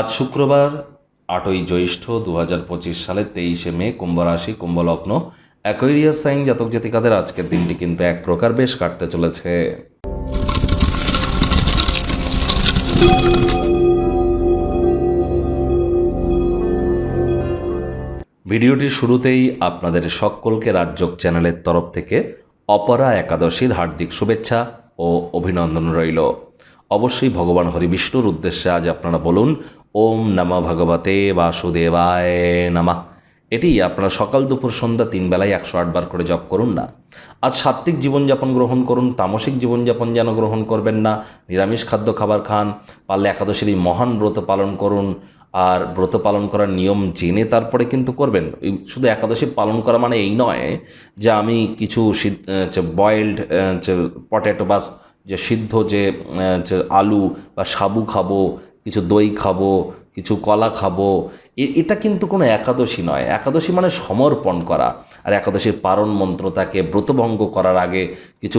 আজ শুক্রবার, আটই জ্যৈষ্ঠ দু হাজার পঁচিশ সালের তেইশে মে, কুম্ভ রাশি, কুম্ভ অ্যাকোয়ারিয়াস সাইন জাতক জাতিকাদের আজকের দিনটি কিন্তু এক প্রকার বেশ কাটতে চলেছে। ভিডিওটির শুরুতেই আপনাদের সকলকে রাজ্যক চ্যানেলের তরফ থেকে অপরা একাদশীর হার্দিক শুভেচ্ছা ও অভিনন্দন রইল। অবশ্যই ভগবান হরিবিষ্ণুর উদ্দেশ্যে আজ আপনারা বলুন ওম নম ভগবতে বাসুদেবায় নামা। এটি আপনারা সকাল দুপুর সন্ধ্যা তিন বেলায় একশো আটবার করে জপ করুন না। আজ সাত্ত্বিক জীবনযাপন গ্রহণ করুন, তামসিক জীবনযাপন যেন গ্রহণ করবেন না। নিরামিষ খাদ্য খাবার খান, পারলে একাদশীর এই মহান ব্রত পালন করুন। আর ব্রত পালন করার নিয়ম জেনে তারপরে কিন্তু করবেন। শুধু একাদশী পালন করা মানে এই নয় যে আমি কিছু বয়েলড পটেটো বা যে সিদ্ধ যে আলু বা সাবু খাব কিছু দই খাব, কিছু কলা খাব। এটা কিন্তু কোনো একাদশী নয়। একাদশী মানে সমর্পণ করা। আর একাদশীর পারণ মন্ত্র তাকে ব্রতভঙ্গ করার আগে কিছু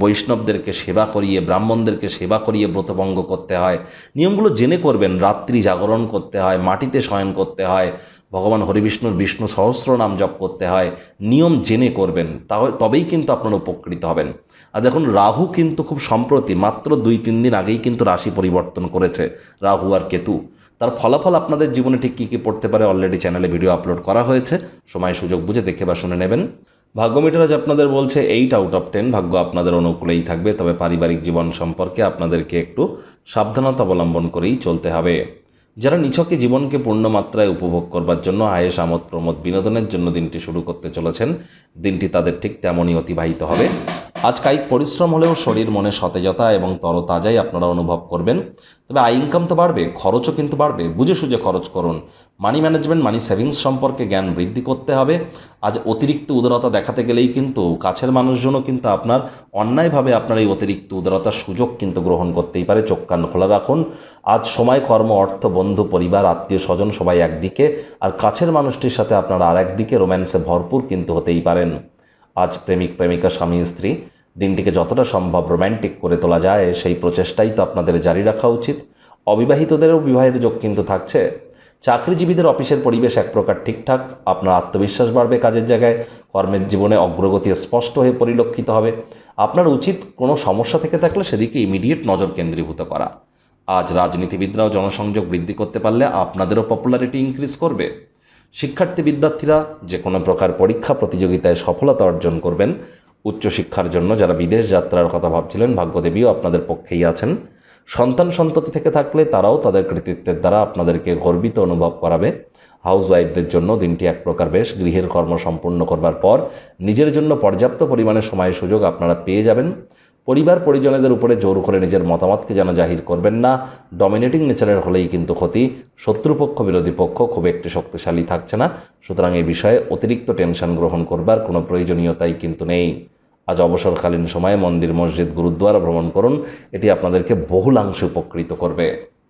বৈষ্ণবদেরকে সেবা করিয়ে, ব্রাহ্মণদেরকে সেবা করিয়ে ব্রতভঙ্গ করতে হয়। নিয়মগুলো জেনে করবেন। রাত্রি জাগরণ করতে হয়, মাটিতে শয়ন করতে হয় ভগবান হরিবিষ্ণুর বিষ্ণু সহস্র নাম জপ করতে হয়, নিয়ম জেনে করবেন, তাহলে তবেই কিন্তু আপনারা উপকৃত হবেন। আর দেখুন, রাহু কিন্তু খুব সম্প্রতি, মাত্র দুই তিন দিন আগেই কিন্তু রাশি পরিবর্তন করেছে, রাহু আর কেতু। তার ফলাফল আপনাদের জীবনে ঠিক কী কী পড়তে পারে অলরেডি চ্যানেলে ভিডিও আপলোড করা হয়েছে, সময় সুযোগ বুঝে দেখে বা শুনে নেবেন। ভাগ্য মিটার আজ আপনাদের বলছে এইট আউট অফ টেন ভাগ্য আপনাদের অনুকূলেই থাকবে, তবে পারিবারিক জীবন সম্পর্কে আপনাদেরকে একটু সাবধানতা অবলম্বন করেই চলতে হবে। যারা নিছকে জীবনকে পূর্ণ মাত্রায় উপভোগ করবার জন্য আয়েস আমোদ, প্রমোদ বিনোদনের জন্য দিনটি শুরু করতে চলেছেন, দিনটি তাদের ঠিক তেমনই অতিবাহিত হবে। আজ কায়িক পরিশ্রম হলেও শরীর মনে সতেজতা এবং তরতাজাই আপনারা অনুভব করবেন। তবে আয় ইনকাম তো বাড়বে, খরচও কিন্তু বাড়বে। বুঝে সুঝে খরচ করুন। মানি ম্যানেজমেন্ট মানি সেভিংস সম্পর্কে জ্ঞান বৃদ্ধি করতে হবে। আজ অতিরিক্ত উদারতা দেখাতে গেলেই কিন্তু কাছের মানুষজনও কিন্তু আপনার অন্যায়ভাবে আপনার এই অতিরিক্ত উদারতার সুযোগ কিন্তু গ্রহণ করতেই পারে। চোখ কান খোলা রাখুন। আজ সময়, কর্ম, অর্থ, বন্ধু, পরিবার, আত্মীয়, স্বজন সবাই একদিকে আর কাছের মানুষটির সাথে আপনারা আর একদিকে রোম্যান্সে ভরপুর কিন্তু হতেই পারেন। আজ প্রেমিক, প্রেমিকা, স্বামী, স্ত্রী দিনটিকে যতটা সম্ভব রোম্যান্টিক করে তোলা যায়, সেই প্রচেষ্টাই তো আপনাদের জারি রাখা উচিত। অবিবাহিতদেরও বিবাহের যোগ কিন্তু থাকছে। চাকরিজীবীদের অফিসের পরিবেশ এক প্রকার ঠিকঠাক। আপনার আত্মবিশ্বাস বাড়বে কাজের জায়গায়। কর্মের জীবনে অগ্রগতি স্পষ্ট হয়ে পরিলক্ষিত হবে। আপনার উচিত কোনো সমস্যা থেকে থাকলে সেদিকে ইমিডিয়েট নজর কেন্দ্রীভূত করা। আজ রাজনীতিবিদরাও জনসংযোগ বৃদ্ধি করতে পারলে আপনাদেরও পপুলারিটি ইনক্রিজ করবে। শিক্ষার্থী বিদ্যার্থীরা যে কোনো প্রকার পরীক্ষা প্রতিযোগিতায় সফলতা অর্জন করবেন। উচ্চশিক্ষার জন্য যারা বিদেশ যাত্রার কথা ভাবছিলেন, ভাগ্যদেবীও আপনাদের পক্ষেই আছেন। সন্তান সন্ততি থেকে থাকলে তারাও তাদের কৃতিত্বের দ্বারা আপনাদেরকে গর্বিত অনুভব করাবে। হাউস ওয়াইফদের জন্য দিনটি এক প্রকার বেশ। গৃহের কর্ম সম্পূর্ণ করবার পর নিজের জন্য পর্যাপ্ত পরিমাণে সময় সুযোগ আপনারা পেয়ে যাবেন। পরিবার পরিজনেদের উপরে জোর করে নিজের মতামতকে যেন জাহির করবেন না। ডমিনেটিং নেচারের হলেই কিন্তু ক্ষতি। শত্রুপক্ষ, বিরোধী পক্ষ খুব একটি শক্তিশালী থাকছে না। সুতরাং এই বিষয়ে অতিরিক্ত টেনশন গ্রহণ করবার কোনো প্রয়োজনীয়তাই কিন্তু নেই। আজ অবসরকালীন সময়ে মন্দির মসজিদ গুরুদ্বারা ভ্রমণ করুন। এটি আপনাদেরকে বহুলাংশে উপকৃত করবে।